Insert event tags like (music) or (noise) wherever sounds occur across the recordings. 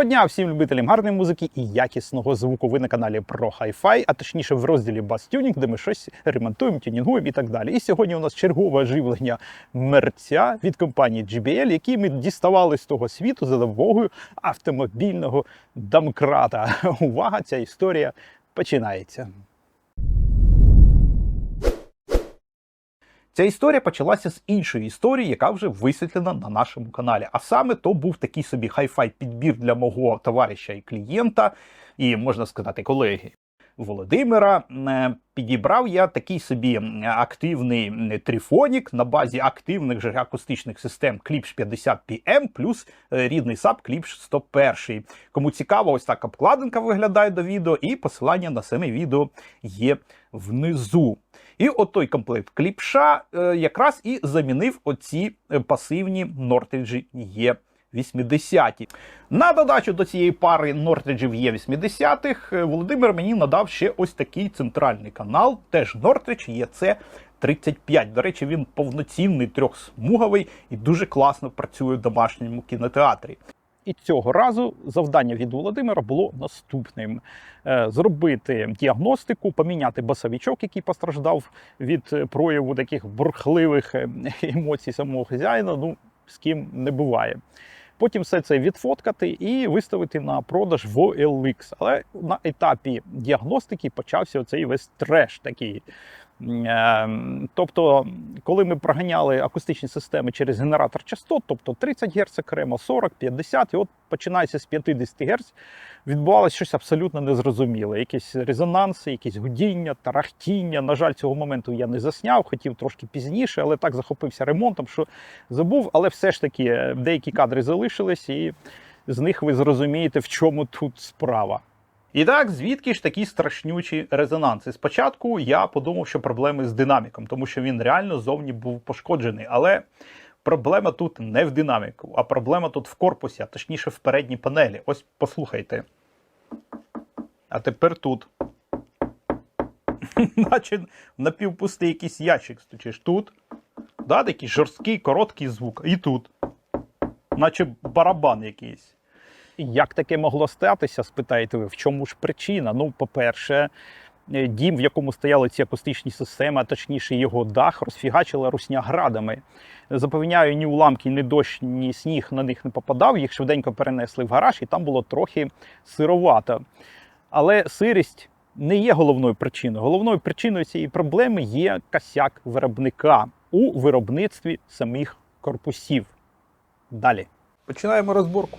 Доброго дня всім любителям гарної музики і якісного звуку. Ви на каналі про Hi-Fi, а точніше в розділі Tuning, де ми щось ремонтуємо, тюнінгуємо і так далі. І сьогодні у нас чергове живлення мерця від компанії JBL, який ми діставали з того світу за допомогою автомобільного домкрата. Увага, ця історія починається. Ця історія почалася з іншої історії, яка вже висвітлена на нашому каналі. А саме то був такий собі хай-фай підбір для мого товариша і клієнта, і можна сказати, колеги. Володимира Е, підібрав я такий собі активний трифонік на базі активних же акустичних систем Klipsch 50 PM плюс е, рідний САП Klipsch 101. Кому цікаво, ось так обкладинка виглядає до відео, і посилання на саме відео є внизу. І от той комплект кліпша е, якраз і замінив оці пасивні Нортриджі Є. 80-ті. На додачу до цієї пари Нортриджів є 80-х е, Володимир мені надав ще ось такий центральний канал, теж Нортридж ЄЦ 35. До речі, він повноцінний трьохсмуговий і дуже класно працює в домашньому кінотеатрі. І цього разу завдання від Володимира було наступним: Е, зробити діагностику, поміняти басовичок, який постраждав від прояву таких бурхливих е, емоцій самого хазяїна. Ну, з ким не буває. Потім все це відфоткати і виставити на продаж в OLX. Але на етапі діагностики почався оцей весь треш такий. Ем, Тобто, коли ми проганяли акустичні системи через генератор частот, тобто 30 Гц окремо, 40, 50, і от починається з 50 Гц, відбувалося щось абсолютно незрозуміле. Якісь резонанси, якісь гудіння, тарахтіння. На жаль, цього моменту я не засняв, хотів трошки пізніше, але так захопився ремонтом, що забув. Але все ж таки е, деякі кадри залишились, і з них ви зрозумієте, в чому тут справа. І так, звідки ж такі страшнючі резонанси? Спочатку я подумав, що проблеми з динаміком, тому що він реально зовні був пошкоджений. Але проблема тут не в динаміку, а проблема тут в корпусі, а точніше в передній панелі. Ось послухайте. А тепер тут. (laughs) Наче напівпустий якийсь ящик стучиш. Тут. Да, такий жорсткий, короткий звук. І тут. Наче барабан якийсь. Як таке могло статися, спитаєте ви, в чому ж причина? Ну, по-перше, е, дім, в якому стояли ці акустичні системи, а точніше його дах, розфігачила русня градами. Запевняю, ні уламки, ні дощ, ні сніг на них не попадав. Їх швиденько перенесли в гараж, і там було трохи сировато. Але сирість не є головною причиною. Головною причиною цієї проблеми є косяк виробника у виробництві самих корпусів. Далі. Починаємо розборку.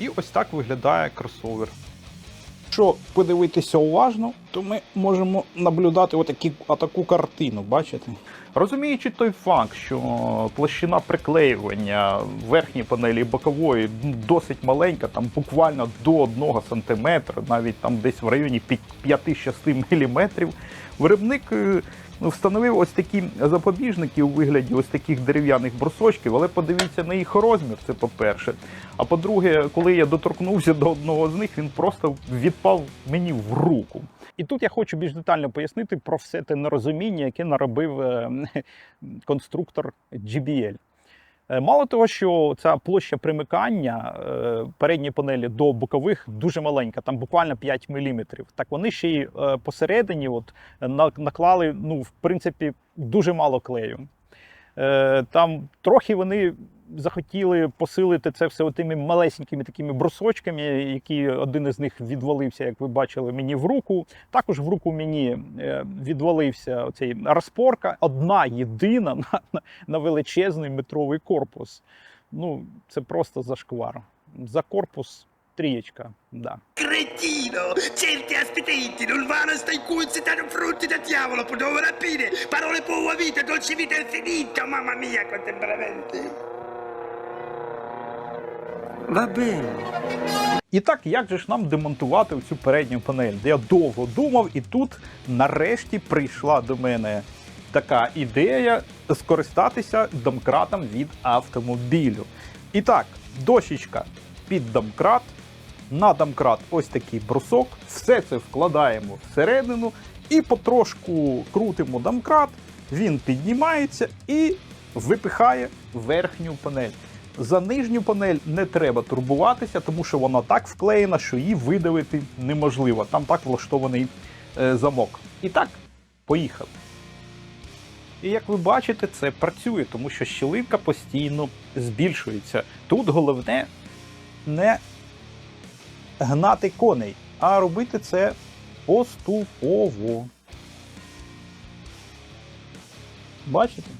І ось так виглядає кросовер. Якщо подивитися уважно, то ми можемо наблюдати отакі, отаку картину, бачите? Розуміючи той факт, що площина приклеювання верхньої панелі і бокової досить маленька, там буквально до 1 см, навіть там десь в районі 5-6 мм, виробник е, встановив ось такі запобіжники у вигляді ось таких дерев'яних брусочків, але подивіться на їх розмір, це по-перше. А по-друге, коли я доторкнувся до одного з них, він просто відпав мені в руку. І тут я хочу більш детально пояснити про все те нерозуміння, яке наробив е, конструктор GBL. Е, Мало того, що ця площа примикання е, передньої панелі до бокових дуже маленька, там буквально 5 мм. Так вони ще й е, посередині от, наклали, ну, в принципі, дуже мало клею. Там трохи вони захотіли посилити це все тими малесенькими такими брусочками, які один із них відвалився, як ви бачили, мені в руку. Також в руку мені е, відвалився цей розпорка, одна єдина на, на, величезний метровий корпус. Ну, це просто зашквар. За корпус трієчка. Да. Cretino! Certi aspettenti, non vanno sta in cui si danno frutti da diavolo, potevo rapire, parole buona vita, dolce vita infinita, mamma mia, quanto. І так, як же ж нам демонтувати цю передню панель? Я довго думав, і тут нарешті прийшла до мене така ідея скористатися домкратом від автомобілю. І так, дощечка під домкрат, на домкрат ось такий брусок, все це вкладаємо всередину і потрошку крутимо домкрат, він піднімається і випихає верхню панель. За нижню панель не треба турбуватися, тому що вона так вклеєна, що її видавити неможливо. Там так влаштований е, замок. І так, поїхали. І як ви бачите, це працює, тому що щілинка постійно збільшується. Тут головне не гнати коней, а робити це поступово. Бачите?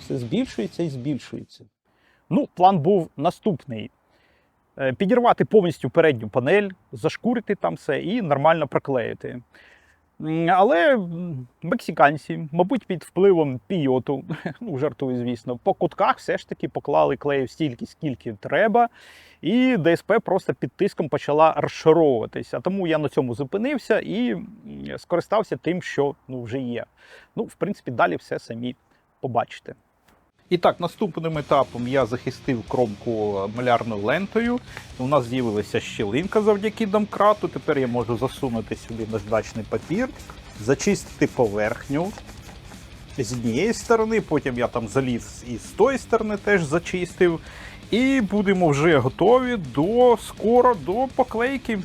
Все збільшується і збільшується. Ну, план був наступний: Е, підірвати повністю передню панель, зашкурити там все і нормально проклеїти. Але мексиканці, мабуть, під впливом пійоту, (laughs) ну жартую, звісно, по кутках все ж таки поклали клею стільки, скільки треба, і ДСП просто під тиском почала розшаровуватися. Тому я на цьому зупинився і скористався тим, що ну, вже є. Ну, в принципі, далі все самі побачите. І так, наступним етапом я захистив кромку малярною лентою. У нас з'явилася щілинка завдяки домкрату. Тепер я можу засунути сюди наждачний папір, зачистити поверхню з однієї сторони, потім я там заліз і з тої сторони теж зачистив. І будемо вже готові до скоро до поклейки.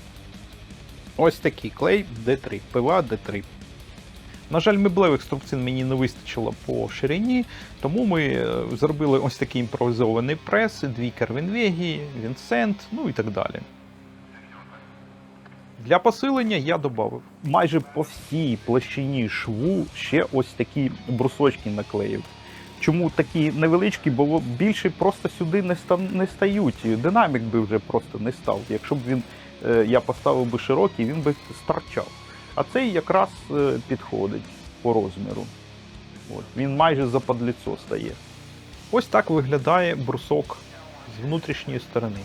Ось такий клей D3, ПВА D3. На жаль, меблевих струбцин мені не вистачило по ширині, тому ми е, зробили ось такий імпровізований прес, дві Кервінвегі, Вінсент, ну і так далі. Для посилення я додав майже по всій площині шву ще ось такі брусочки наклеїв. Чому такі невеличкі, бо більше просто сюди не, ста, не стають. Динамік би вже просто не став. Якщо б він е, я поставив би широкий, він би старчав. А цей якраз е, підходить по розміру. От, він майже за подліцо стає. Ось так виглядає брусок з внутрішньої сторони.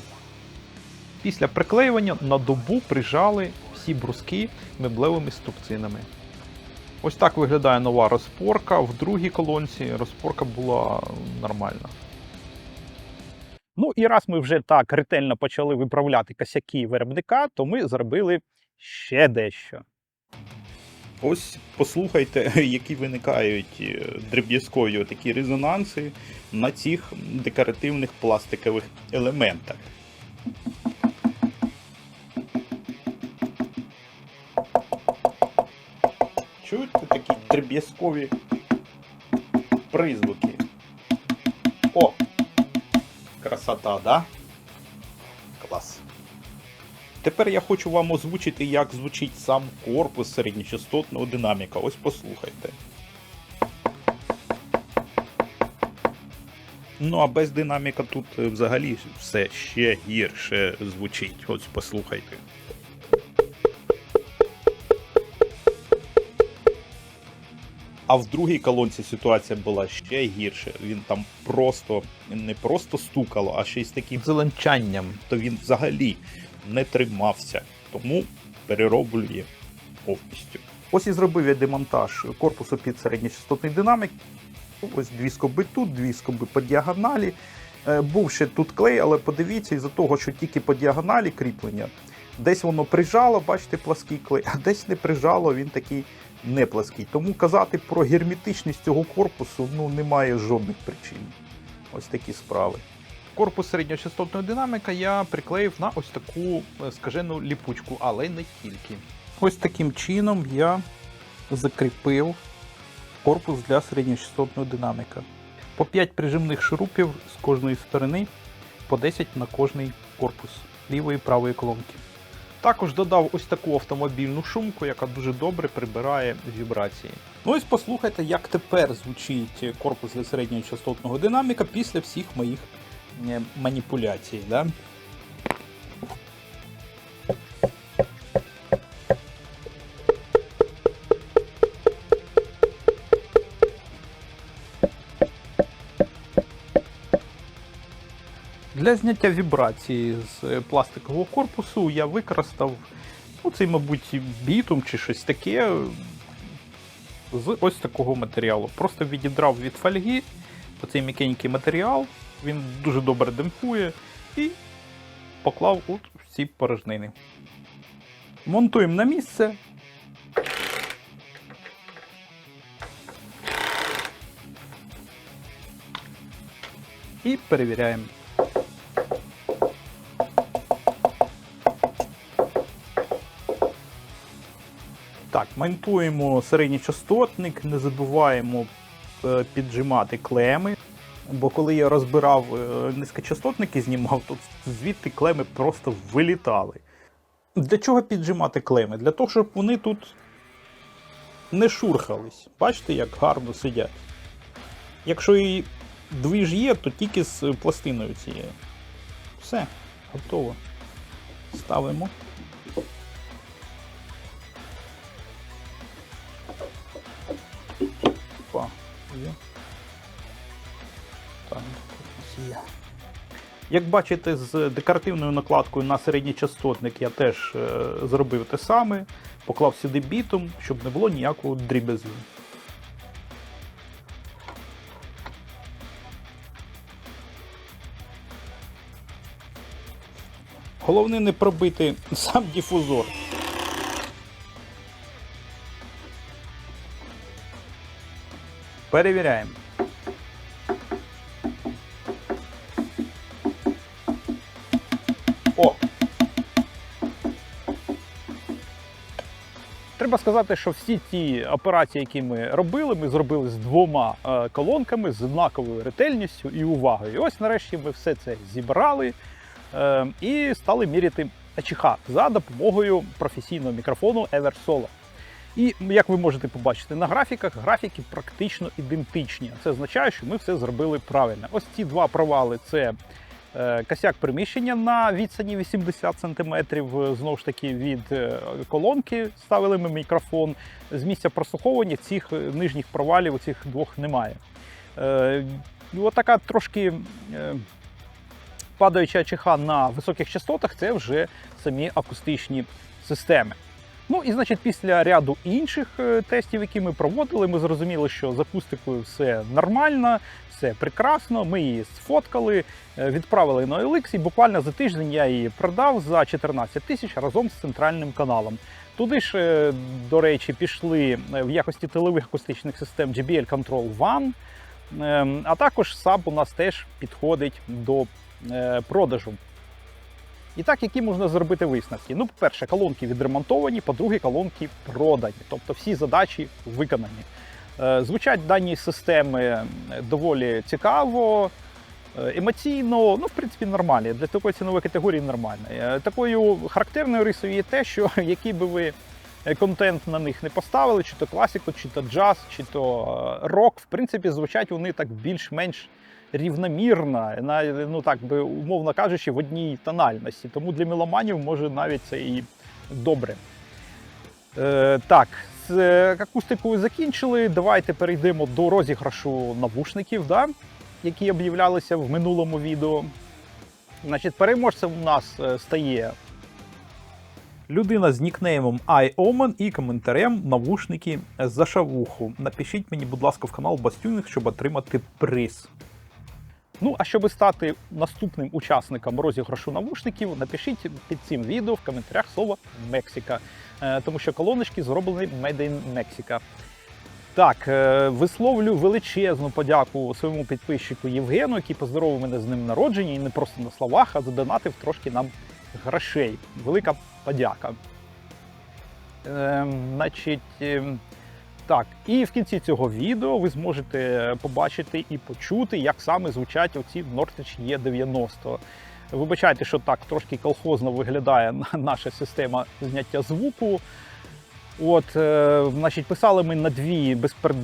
Після приклеювання на добу прижали всі бруски меблевими струбцинами. Ось так виглядає нова розпорка. В другій колонці розпорка була нормальна. Ну і раз ми вже так ретельно почали виправляти косяки виробника, то ми зробили ще дещо. Ось послухайте, (laughs) які виникають е, дріб'язкові такі резонанси на цих декоративних пластикових елементах. Чуєте такі дріб'язкові призвуки? О! Красота, да? Клас. Тепер я хочу вам озвучити, як звучить сам корпус середньочастотного динаміка. Ось послухайте. Ну а без динаміка тут е, взагалі все ще гірше звучить. Ось послухайте. А в другій колонці ситуація була ще гірше. Він там просто не просто стукало, а ще й з таким зеленчанням. То він взагалі не тримався, тому перероблює повністю. Ось і зробив я демонтаж корпусу під середньочастотний динамік. Ось дві скоби тут, дві скоби по діагоналі. Е, Був ще тут клей, але подивіться, із-за того, що тільки по діагоналі кріплення, десь воно прижало, бачите, плаский клей, а десь не прижало, він такий не плаский. Тому казати про герметичність цього корпусу ну, немає жодних причин. Ось такі справи. Корпус середньочастотної динаміка я приклеїв на ось таку е, скажену ліпучку, але не тільки. Ось таким чином я закріпив корпус для середньочастотної динаміка. По 5 прижимних шурупів з кожної сторони, по 10 на кожний корпус лівої і правої колонки. Також додав ось таку автомобільну шумку, яка дуже добре прибирає вібрації. Ну ось послухайте, як тепер звучить корпус для середньочастотного динаміка після всіх моїх е, маніпуляцій. Да? Для зняття вібрації з е, пластикового корпусу я використав ну, цей, мабуть, бітум чи щось таке з ось такого матеріалу. Просто відідрав від фольги оцей м'якенький матеріал, він дуже добре демпфує і поклав в ці порожнини. Монтуємо на місце. І перевіряємо. Так, монтуємо середній частотник, не забуваємо е, піджимати клеми. Бо коли я розбирав е, низькочастотники, знімав, то звідти клеми просто вилітали. Для чого піджимати клеми? Для того, щоб вони тут не шурхались. Бачите, як гарно сидять. Якщо і двіж є, то тільки з пластиною цією. Все, готово. Ставимо. Тут є. Як бачите, з декоративною накладкою на середній частотник я теж е, зробив те саме, поклав сюди бітом, щоб не було ніякого дрібезу. Головне не пробити сам дифузор. Перевіряємо. Сказати, що всі ті операції, які ми робили, ми зробили з двома е, колонками, з однаковою ретельністю і увагою. І ось нарешті ми все це зібрали е, і стали міряти АЧХ за допомогою професійного мікрофону Eversolo. І як ви можете побачити на графіках, графіки практично ідентичні. Це означає, що ми все зробили правильно. Ось ці два провали це косяк приміщення на відстані 80 см. Знову ж таки, від е, колонки ставили ми мікрофон. З місця прослуховування цих е, нижніх провалів, у цих двох немає. Е, і от така трошки е, падаюча ЧХ на високих частотах це вже самі акустичні системи. Ну і значить, після ряду інших е, тестів, які ми проводили, ми зрозуміли, що з акустикою все нормально, все прекрасно. Ми її сфоткали, е, відправили на OLX, і буквально за тиждень я її продав за 14 тисяч разом з центральним каналом. Туди ж, е, до речі, пішли в якості тилових акустичних систем JBL Control One, Ем, а також SAP у нас теж підходить до продажу. І так, які можна зробити висновки? Ну, по-перше, колонки відремонтовані, по-друге, колонки продані, тобто всі задачі виконані. Е, Звучать дані системи е, доволі цікаво, е, емоційно, ну, в принципі, нормальні. Для такої цінової категорії нормально. Такою характерною рисою є те, що (laughs) який би ви контент на них не поставили, чи то класику, чи то джаз, чи то рок, в принципі, звучать вони так більш-менш рівномірно, на, ну так би умовно кажучи, в одній тональності. Тому для меломанів може навіть це і добре. Е, так, з е, акустикою закінчили. Давайте перейдемо до розіграшу навушників, да, які об'являлися в минулому відео. Значить, переможцем у нас е, стає людина з нікнеймом iOmen і коментарем навушники за шавуху. Напишіть мені, будь ласка, в канал Бастюнінг, щоб отримати приз. Ну, а щоб стати наступним учасником розіграшу навушників, напишіть під цим відео в коментарях слово Мексика, Е, тому що колоночки зроблені Made in Mexico. Так, е, висловлю величезну подяку своєму підписчику Євгену, який поздоровив мене з ним народження і не просто на словах, а задонатив трошки нам грошей. Велика подяка. Е, значить, ем, так, і в кінці цього відео ви зможете побачити і почути, як саме звучать оці Nortech E90. Вибачайте, що так трошки колхозно виглядає наша система зняття звуку. От, е, значить, писали ми на дві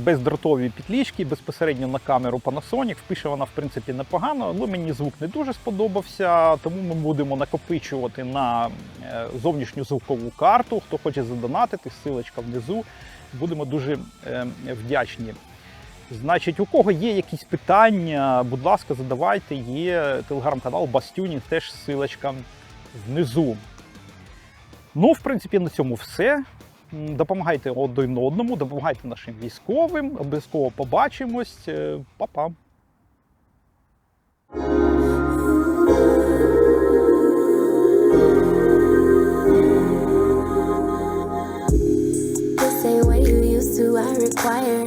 бездротові підлічки безпосередньо на камеру Panasonic. Впише вона, в принципі, непогано, але мені звук не дуже сподобався, тому ми будемо накопичувати на е, зовнішню звукову карту. Хто хоче задонатити, ссылочка внизу. Будемо дуже е, вдячні. Значить, у кого є якісь питання, будь ласка, задавайте. Є телеграм-канал Бастюнінг, теж ссылочка внизу. Ну, в принципі, на цьому все. Допомагайте один одному, допомагайте нашим військовим. Обов'язково побачимось. Е, Па-па. wire.